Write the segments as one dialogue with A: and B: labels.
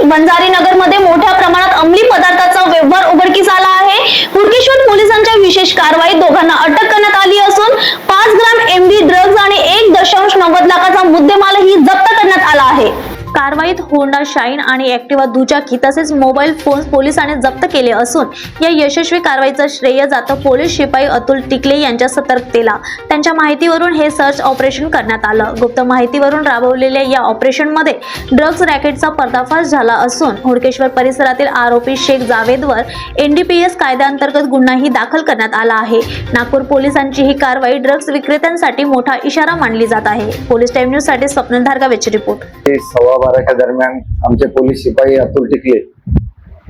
A: बंजारी नगरमध्ये मोठ्या प्रमाणात अंमली पदार्थाचा व्यवहार उघडकीस आला आहे हुडकेश्वर पोलिसांच्या विशेष कारवाईत दोघांना अटक करण्यात आली असून पाच ग्राम एमडी ड्रग्ज आणि एक दशांश नव्वद लाखाचा मुद्देमालही जप्त करण्यात आला आहे कारवाईत होंडा शाईन आणि ऍक्टिवा दुचाकी तसेच मोबाईल फोन पोलिसांनी जप्त केले असून या यशस्वी कारवाईचं श्रेय जातं पोलीस शिपाई अतुल टिकले यांच्या सतर्कतेला. त्यांच्या माहितीवरून हे सर्च ऑपरेशन करण्यात आलं. गुप्त माहितीवरून राबवलेल्या या ऑपरेशनमध्ये ड्रग्ज रॅकेटचा पर्दाफाश झाला असून हुडकेश्वर परिसरातील आरोपी शेख जावेदवर एनडीपीएस कायद्याअंतर्गत गुन्हाही दाखल करण्यात आला आहे. नागपूर पोलिसांची ही कारवाई ड्रग्ज विक्रेत्यांसाठी मोठा इशारा मानली जात आहे. पोलीस टाइम न्यूजसाठी धारगावेची रिपोर्ट.
B: सव्वा बाराच्या दरम्यान आमचे पोलीस शिपाई अतुल टिकले.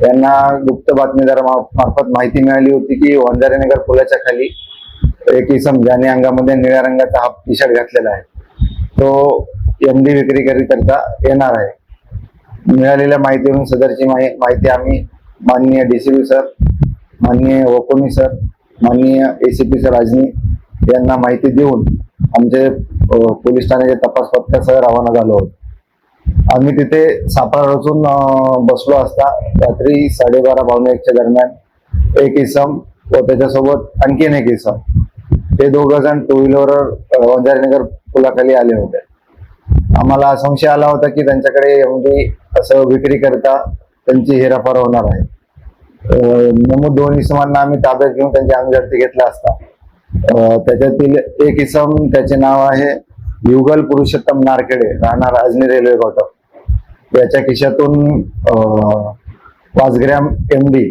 B: यांना गुप्त बातमीदार मार्फत माहिती मिळाली होती की वंजारेनगर पुलाच्या खाली एक इसम ज्याने अंगामध्ये निळ्या रंगाचा हा टी शर्ट घातलेला आहे. तो एमडी विक्री करिता येणार आहे. मिळालेल्या माहितीवरून सदरची माहि- माहिती आम्ही माननीय डीसीपी सर माननीय वकोनी सर माननीय एसीपी सर राजनी यांना माहिती देऊन आमचे पोलीस ठाण्याचे तपास पथकासह रवाना झालो होतो आम्ही तिथे सापळा रचून बसलो असता. रात्री साडेबारा पावणे एकच्या दरम्यान एक इसम व त्याच्यासोबत आणखीन एक इसम. ते दोघं जण टू व्हीलरवर वंजारीनगर पुलाखाली आले होते. आम्हाला संशय आला होता की त्यांच्याकडे म्हणजे असं विक्री करता त्यांची हेराफार होणार आहे. नमूद दोन इसमांना आम्ही ताब्यात घेऊन त्यांची अंगझडती घेतला असता. त्याच्यातील एक इसम त्याचे नाव आहे युगल पुरुषोत्तम नारखेडे राहणार अजनी रेल्वे कॉटक याच्या खिशातून पाच ग्रॅम एम डी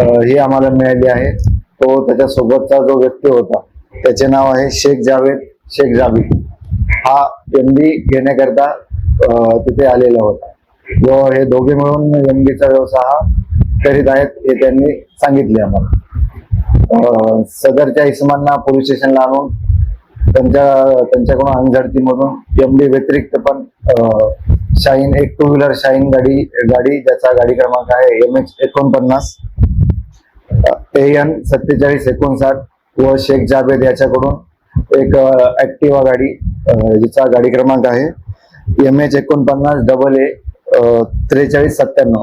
B: ही आम्हाला मिळाली आहे. तो त्याच्यासोबतचा जो व्यक्ती होता त्याचे नाव आहे शेख जावेद शेख जावी. हा एम डी घेण्याकरता तिथे आलेला होता. व हे दोघे मिळून एम डीचा व्यवसाय हा करीत आहेत हे त्यांनी सांगितले आम्हाला. सदरच्या इसमांना पोलीस स्टेशनला आणून त्यांच्या त्यांच्याकडून अंगझडती म्हणून एमडी व्यतिरिक्त पण शाईन एक टू व्हीलर शाईन गाडी गाडी ज्याचा गाडी क्रमांक आहे एम एच एकोणपन्नास. ए एन सत्तेचाळीस एकोणसाठ व शेख जावेद याच्याकडून एक ऍक्टिवा गाडी जिचा गाडी क्रमांक आहे. एम एच एकोणपन्नास डबल ए त्रेचाळीस सत्त्याण्णव.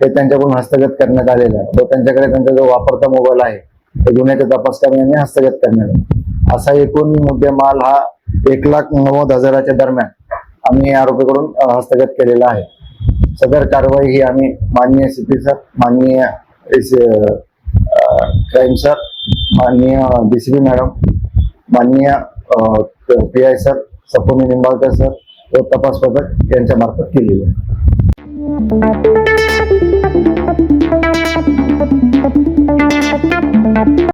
B: हे त्यांच्याकडून हस्तगत करण्यात आलेलं आहे. व त्यांच्याकडे त्यांचा जो वापरता मोबाईल आहे ते गुन्ह्याच्या तपास करण्याने हस्तगत करण्यात आला. असा एकूण मुद्देमाल हा एक लाख नव्वद हजाराच्या दरम्यान आम्ही आरोपीकडून हस्तगत केलेला आहे. सदर कारवाई ही आम्ही माननीय सीपी सर माननीय क्राईम सर माननीय डीसीपी मॅडम माननीय पी आय सर सपोनी निंबाळकर सर व तपास पथक यांच्या मार्फत केलेली आहे.